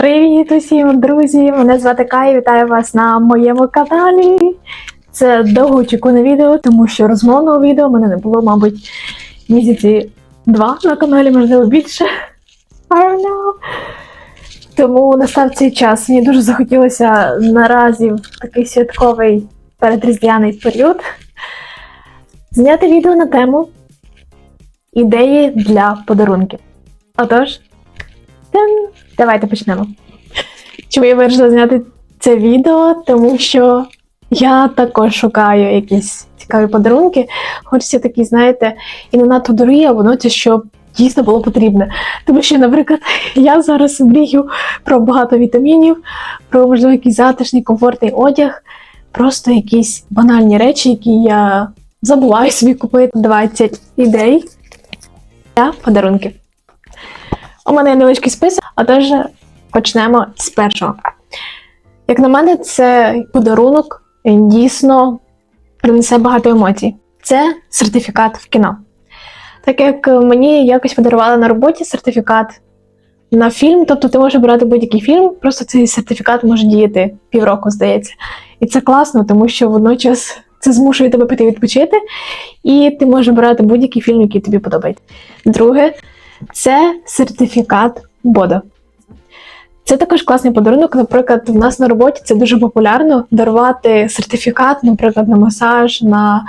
Привіт усім, друзі! Мене звати Кай, вітаю вас на моєму каналі. Це довгоочікуване відео, тому що розмовного відео в мене не було, мабуть, місяці два на каналі, можливо, більше. I don't know. Тому настав цей час. Мені дуже захотілося наразі в такий святковий передріздвяний період зняти відео на тему ідеї для подарунків. Отож, Тан! Давайте почнемо. Чому я вирішила зняти це відео? Тому що я також шукаю якісь цікаві подарунки. Хочеться такі, знаєте, і не надто дорогі, а водночас, щоб дійсно було потрібне. Тому що, наприклад, я зараз мрію про багато вітамінів, про можливо якийсь затишний, комфортний одяг, просто якісь банальні речі, які я забуваю собі купити 20 ідей для подарунків. У мене є невеличкий список, а тож почнемо з першого. Як на мене, це подарунок дійсно принесе багато емоцій. Це сертифікат в кіно. Так як мені якось подарували на роботі сертифікат на фільм, тобто ти можеш брати будь-який фільм, просто цей сертифікат може діяти півроку, здається. І це класно, тому що водночас це змушує тебе піти відпочити, і ти можеш брати будь-який фільм, який тобі подобається. Друге, це сертифікат Бодо. Це також класний подарунок. Наприклад, в нас на роботі це дуже популярно дарувати сертифікат, наприклад, на масаж, на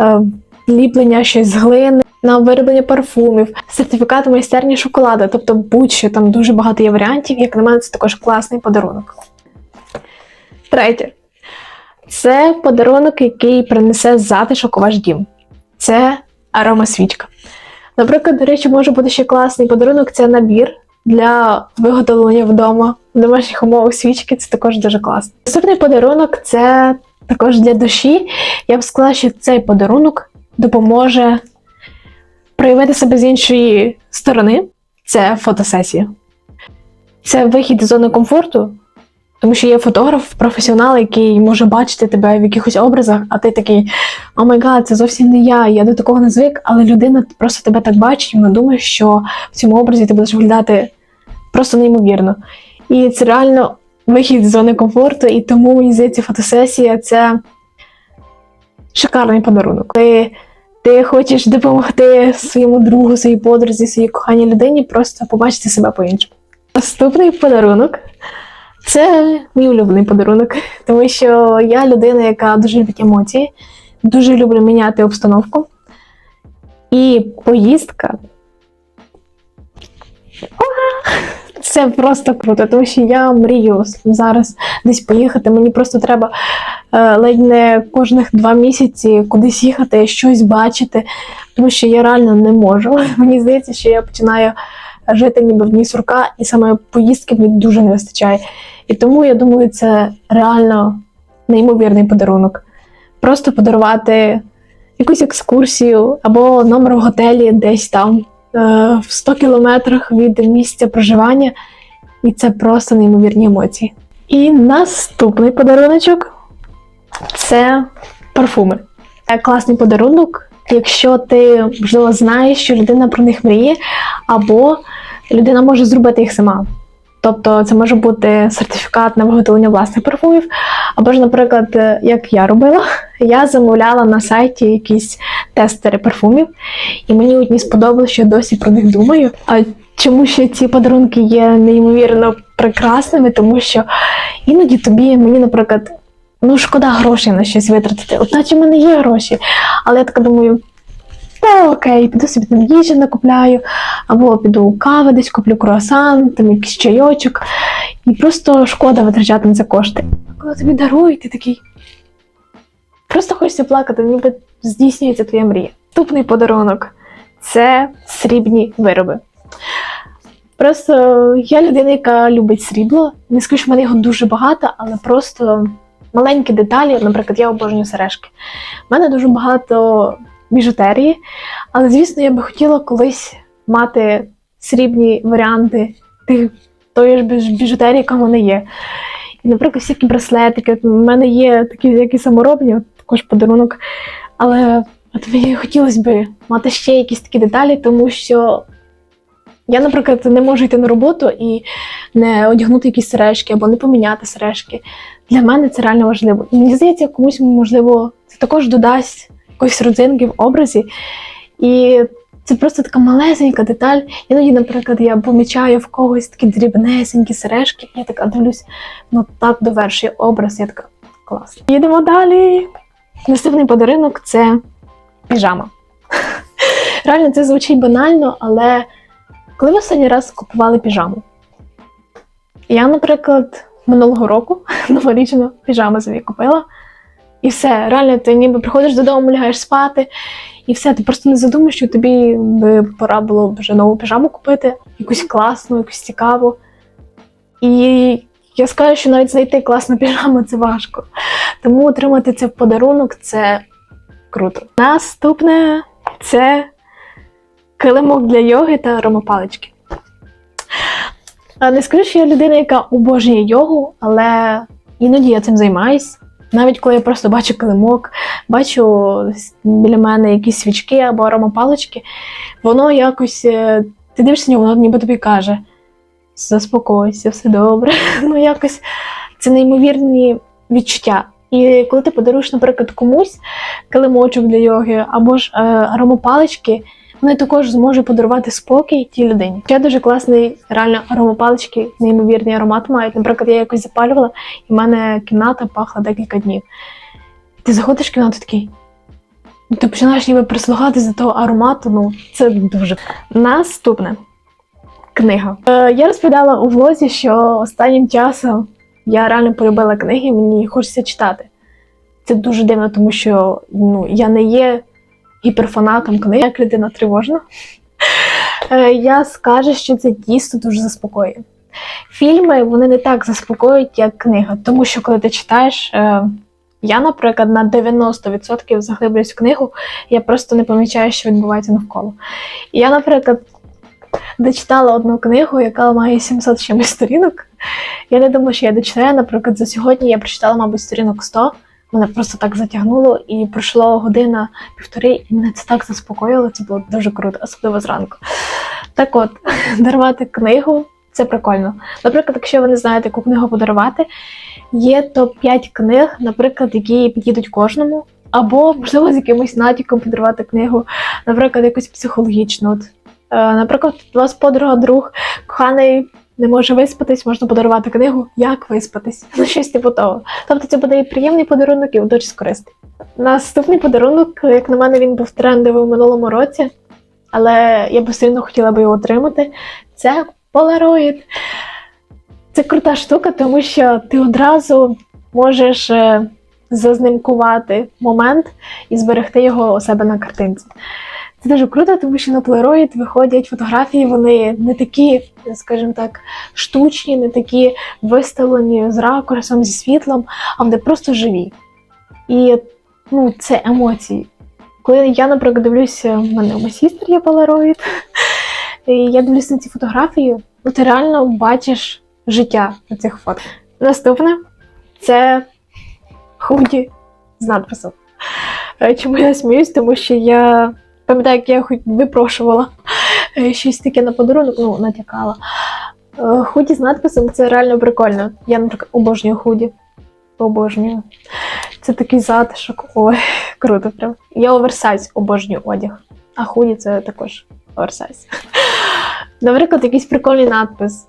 е, ліплення щось з глини, на вироблення парфумів, сертифікат майстерні шоколаду. Тобто, будь-що там дуже багато є варіантів. Як на мене, це також класний подарунок. Третє. Це подарунок, який принесе затишок у ваш дім. Це аромасвічка. Наприклад, до речі, може бути ще класний подарунок це набір для виготовлення вдома в домашніх умовах свічки. Це також дуже класно. Наступний подарунок це також для душі. Я б сказала, що цей подарунок допоможе проявити себе з іншої сторони. Це фотосесія. Це вихід з зони комфорту. Тому що є фотограф, професіонал, який може бачити тебе в якихось образах, а ти такий, о май гад, це зовсім не я, я до такого не звик, але людина просто тебе так бачить, і вона думає, що в цьому образі ти будеш виглядати просто неймовірно. І це реально вихід з зони комфорту, і тому мені здається, фотосесія це шикарний подарунок. Ти, ти хочеш допомогти своєму другу, своїй подрузі, своїй коханій людині, просто побачити себе по-іншому. Наступний подарунок. Це мій улюблений подарунок, тому що я людина, яка дуже любить емоції, дуже люблю міняти обстановку. І поїздка це просто круто, тому що я мрію зараз десь поїхати. Мені просто треба е, ледь не кожних два місяці кудись їхати, щось бачити, тому що я реально не можу. Мені здається, що я починаю жити ніби в дні сурка, і саме поїздки мені дуже не вистачає. І тому я думаю, це реально неймовірний подарунок. Просто подарувати якусь екскурсію або номер в готелі десь там е, в 100 кілометрах від місця проживання, і це просто неймовірні емоції. І наступний подаруночок це парфуми. Це класний подарунок, якщо ти, можливо, знаєш, що людина про них мріє, або людина може зробити їх сама. Тобто це може бути сертифікат на виготовлення власних парфумів. Або ж, наприклад, е, як я робила, я замовляла на сайті якісь тестери парфумів, і мені одні сподобалось, що я досі про них думаю. А чому ще ці подарунки є неймовірно прекрасними, тому що іноді тобі, мені, наприклад, ну шкода грошей на щось витратити. От наче в мене є гроші, але я така думаю. Та окей, піду собі там їжі накупляю, або піду кави десь куплю круасан, там якийсь чайочок. І просто шкода витрачати на це кошти. Коли тобі дарують, ти такий. Просто хочеться плакати, ніби здійснюється твоя мрія. Наступний подарунок це срібні вироби. Просто я людина, яка любить срібло. Не скажу, що в мене його дуже багато, але просто маленькі деталі, наприклад, я обожнюю сережки. У мене дуже багато біжутерії. Але, звісно, я би хотіла колись мати срібні варіанти тих тої ж біжутерії, яка в мене є. І, наприклад, всякі браслетики. У мене є такі, які саморобні, також подарунок. Але от мені хотілося б мати ще якісь такі деталі, тому що я, наприклад, не можу йти на роботу і не одягнути якісь сережки або не поміняти сережки. Для мене це реально важливо. І мені здається, комусь можливо це також додасть якоїсь родзинки в образі. І це просто така малесенька деталь. Іноді, наприклад, я помічаю в когось такі дрібнесенькі сережки, і я така дивлюсь, ну так довершує образ. Я така клас. Їдемо далі. Наступний подарунок це піжама. Реально, це звучить банально, але коли ви останній раз купували піжаму? Я, наприклад, минулого року новорічну піжаму собі купила. І все, реально, ти ніби приходиш додому, лягаєш спати, і все, ти просто не задумаєш, що тобі би пора було вже нову піжаму купити, якусь класну, якусь цікаву. І я скажу, що навіть знайти класну піжаму це важко. Тому отримати це в подарунок це круто. Наступне це килимок для йоги та аромапалички. А Не скажу, що я людина, яка обожнює йогу, але іноді я цим займаюсь. Навіть коли я просто бачу килимок, бачу біля мене якісь свічки або аромапалички, воно якось. е, Ти дивишся нього, воно ніби тобі каже: заспокойся, все добре. Ну, якось це неймовірні відчуття. І коли ти подаруєш, наприклад, комусь килимочок для йоги або ж е, аромапалички, вони також зможуть подарувати спокій тій людині. Ще дуже класний, реально аромапалички, неймовірний аромат мають. Наприклад, я якось запалювала, і в мене кімната пахла декілька днів. Ти заходиш в кімнату такий. ну, Ти починаєш ніби прислухатись до того аромату, ну це дуже. Наступне книга. Е, я розповідала у влозі, що останнім часом я реально полюбила книги, мені хочеться читати. Це дуже дивно, тому що ну, я не є гіперфанатом книг, як людина тривожна. Е, Я скажу, що це дійсно дуже заспокоює. Фільми вони не так заспокоюють, як книга, тому що коли ти читаєш, е, я, наприклад, на 90% заглиблююсь в книгу, я просто не помічаю, що відбувається навколо. Я, наприклад, дочитала одну книгу, яка має 700 чимось сторінок. Я не думала, що я дочитаю. Наприклад, за сьогодні я прочитала, мабуть, сторінок 100. Мене просто так затягнуло, і пройшло година півтори, і мене це так заспокоїло. Це було дуже круто, особливо зранку. Так от, дарувати книгу це прикольно. Наприклад, якщо ви не знаєте, яку книгу подарувати, є топ-5 книг, наприклад, які підійдуть кожному, або, можливо, з якимось натяком подарувати книгу, наприклад, якусь психологічну. От, е, наприклад, у вас подруга, друг, коханий не може виспатись, можна подарувати книгу Як виспатись. Ну, щось типу того. Тобто це буде і приємний подарунок, і водночас корисний. Наступний подарунок, як на мене, він був трендовий у минулому році, але я б все одно хотіла би його отримати. Це Polaroid. Це крута штука, тому що ти одразу можеш е, зазнимкувати момент і зберегти його у себе на картинці. Це дуже круто, тому що на Polaroid виходять фотографії, вони не такі, скажімо так, штучні, не такі виставлені з ракурсом, зі світлом, а вони просто живі. І ну, це емоції. Коли я, наприклад, дивлюся, в мене у моєї є Polaroid, і я дивлюся на ці фотографії, ну ти реально бачиш життя на цих фото. Наступне це худі з надписом. Е, Чому я сміюсь? Тому що я пам'ятаю, як я хоч випрошувала е, щось таке на подарунок, ну, натякала. Е, Худі з надписом це реально прикольно. Я, наприклад, обожнюю худі. Обожнюю. Це такий затишок. Ой, круто прям. Я оверсайз обожнюю одяг. А худі це також оверсайз. Наприклад, якийсь прикольний надпис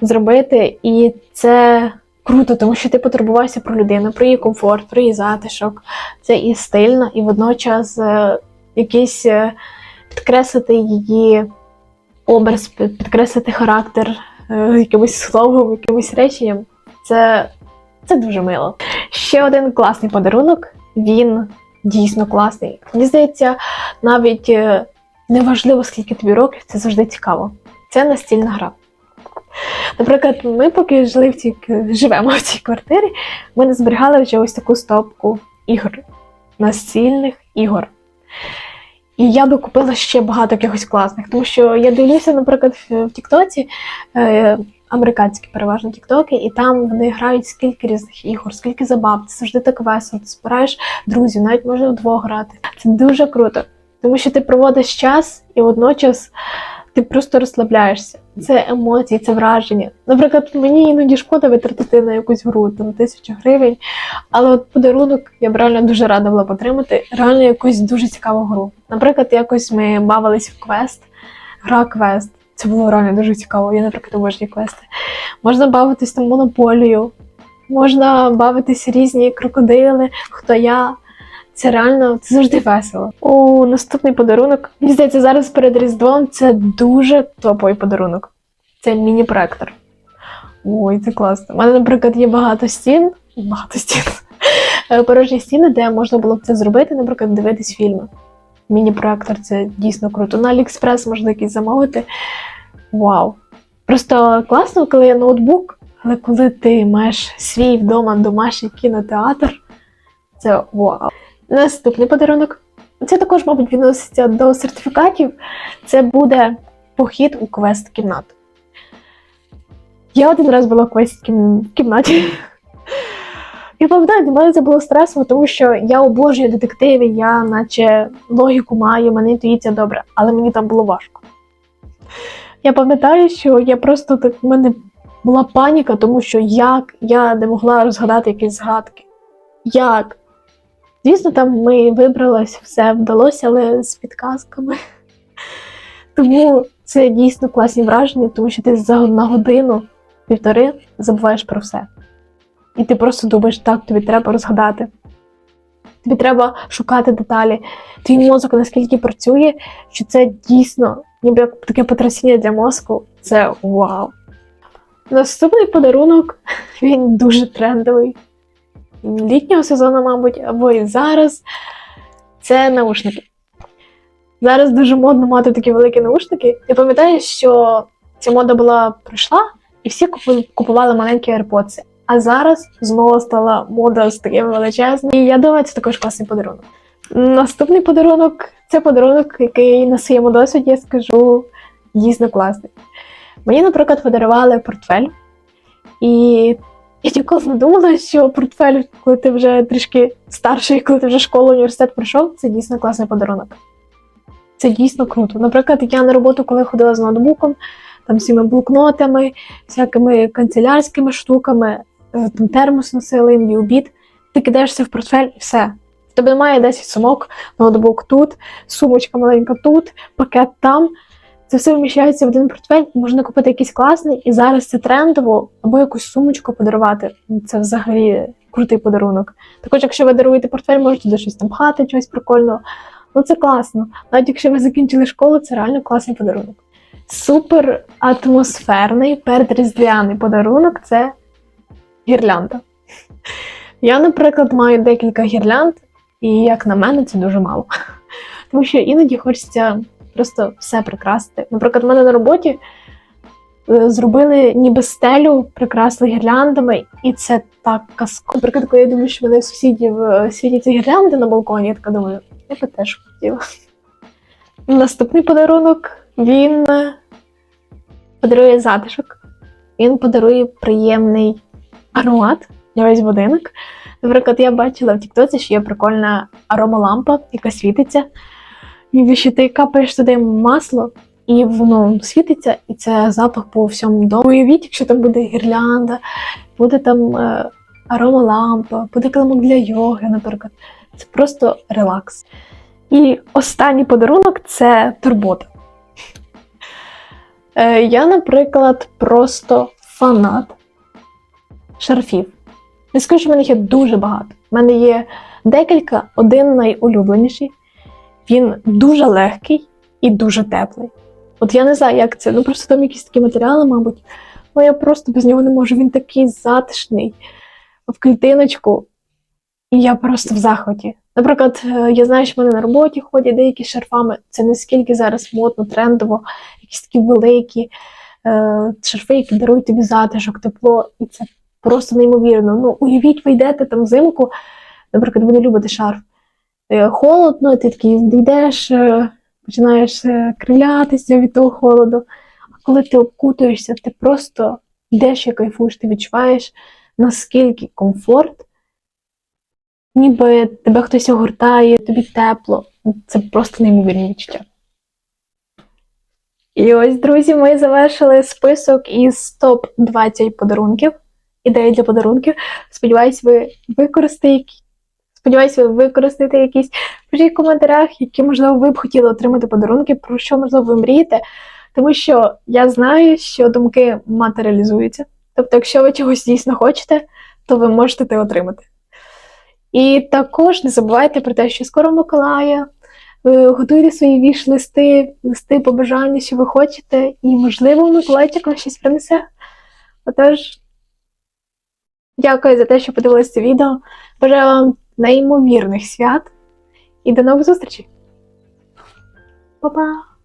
зробити, і це круто, тому що ти потурбувався про людину, про її комфорт, про її затишок. Це і стильно, і водночас е, якийсь е, підкреслити її образ, підкреслити характер е, якимось словом, якимось реченням. Це, це дуже мило. Ще один класний подарунок. Він дійсно класний. Мені здається, навіть е, неважливо, скільки тобі років, це завжди цікаво. Це настільна гра. Наприклад, ми поки жили в цій живемо в цій квартирі, ми не зберігали вже ось таку стопку ігор, настільних ігор. І я би купила ще багато якихось класних, тому що я дивлюся, наприклад, в Тіктоці, е, американські переважно Тіктоки, і там вони грають скільки різних ігор, скільки забав. Це завжди так весело. Ти збираєш друзів, навіть можна вдвох грати. Це дуже круто, тому що ти проводиш час і водночас ти просто розслабляєшся. це емоції, це враження. Наприклад, мені іноді шкода витратити на якусь гру там тисячу гривень, але от подарунок я б реально дуже рада була отримати реально якусь дуже цікаву гру. Наприклад, якось ми бавились в квест, гра квест. Це було реально дуже цікаво. Я, наприклад, обожнюю квести. Можна бавитись там монополію, можна бавитись різні крокодили, хто я. Це реально це завжди весело. О, наступний подарунок. Мені здається, зараз перед Різдвом це дуже топовий подарунок. Це міні-проектор. Ой, це класно. У мене, наприклад, є багато стін. Багато стін. Е, Порожні стіни, де можна було б це зробити, наприклад, дивитись фільми. Міні-проектор це дійсно круто. На AliExpress можна якийсь замовити. Вау! Просто класно, коли є ноутбук, але коли ти маєш свій вдома домашній кінотеатр, це вау. Наступний подарунок. Це також, мабуть, відноситься до сертифікатів. Це буде похід у квест-кімнату. Я один раз була в квест-кімнаті. Я пам'ятаю, для мене це було стресово, тому що я обожнюю детективи, я наче логіку маю, мене інтуїція добре, але мені там було важко. Я пам'ятаю, що я просто так в мене була паніка, тому що як я не могла розгадати якісь згадки. Як? Звісно, там ми вибралось, все вдалося, але з підказками. Тому це дійсно класні враження, тому що ти за на годину, півтори забуваєш про все. І ти просто думаєш, так, тобі треба розгадати. Тобі треба шукати деталі. Твій мозок наскільки працює, що це дійсно, ніби як таке потрясіння для мозку. Це вау. Наступний подарунок, він дуже трендовий. Літнього сезону, мабуть, або і зараз. Це наушники. Зараз дуже модно мати такі великі наушники. Я пам'ятаю, що ця мода була пройшла, і всі купували маленькі AirPods. А зараз знову стала мода з такими величезними. І я думаю, це також класний подарунок. Наступний подарунок це подарунок, який на своєму досвіді я скажу дійсно класний. Мені, наприклад, подарували портфель, і я ніколи не що портфель, коли ти вже трішки старший, коли ти вже школу, університет пройшов, це дійсно класний подарунок. Це дійсно круто. Наприклад, я на роботу, коли ходила з ноутбуком, там всіми блокнотами, всякими канцелярськими штуками, е, там термос носили, іноді обід, ти кидаєшся в портфель і все. В тебе немає 10 сумок, ноутбук тут, сумочка маленька тут, пакет там. Це все вміщається в один портфель, можна купити якийсь класний, і зараз це трендово, або якусь сумочку подарувати. Це взагалі крутий подарунок. Також, якщо ви даруєте портфель, можете туди щось там пхати, щось прикольного. Ну це класно. Навіть якщо ви закінчили школу, це реально класний подарунок. Супер атмосферний передріздвяний подарунок це гірлянда. Я, наприклад, маю декілька гірлянд, і як на мене, це дуже мало. Тому що іноді хочеться просто все прикрасити. Наприклад, в мене на роботі е, зробили ніби стелю, прикрасили гірляндами, і це так казко. Наприклад, коли я дивлюся, що в мене сусідів е, світяться гірлянди на балконі, я така думаю, я би теж хотіла. Наступний подарунок він е, подарує затишок. Він подарує приємний аромат для весь будинок. Наприклад, я бачила в Тіктоці, що є прикольна аромалампа, яка світиться. Ніби що ти капаєш туди масло, і воно світиться, і це запах по всьому дому. Уявіть, якщо там буде гірлянда, буде там е, аромалампа, буде килимок для йоги, наприклад. Це просто релакс. І останній подарунок це турбота. Е, я, наприклад, просто фанат шарфів. Не скажу, що в мене їх є дуже багато. У мене є декілька, один найулюбленіший. Він дуже легкий і дуже теплий. От я не знаю, як це. Ну просто там якісь такі матеріали, мабуть. Ну я просто без нього не можу. Він такий затишний, в клітиночку. І я просто в захваті. Наприклад, е, я знаю, що в мене на роботі ходять деякі шарфами. Це наскільки зараз модно, трендово, якісь такі великі е, шарфи, які дарують тобі затишок, тепло. І це просто неймовірно. Ну, уявіть, ви йдете там взимку, наприклад, ви не любите шарф. Е, Холодно, ти такий йдеш, е, починаєш е, кривлятися від того холоду. А коли ти обкутуєшся, ти просто йдеш і кайфуєш, ти відчуваєш, наскільки комфорт, ніби тебе хтось огортає, тобі тепло. Це просто неймовірні відчуття. І ось, друзі, ми завершили список із топ 20 подарунків. Ідеї для подарунків. Сподіваюсь, ви використаєте Сподіваюсь, ви використаєте якісь пишіть в коментарях, які, можливо, ви б хотіли отримати подарунки, про що, можливо, ви мрієте. Тому що я знаю, що думки матеріалізуються. Тобто, якщо ви чогось дійсно хочете, то ви можете те отримати. І також не забувайте про те, що скоро Миколая. е, Готуйте свої віш-листи, листи побажання, що ви хочете, і, можливо, Миколайчик вам щось принесе. Отож, дякую за те, що подивилися це відео. Бажаю вам неймовірних свят і до нових зустрічей. Па-па!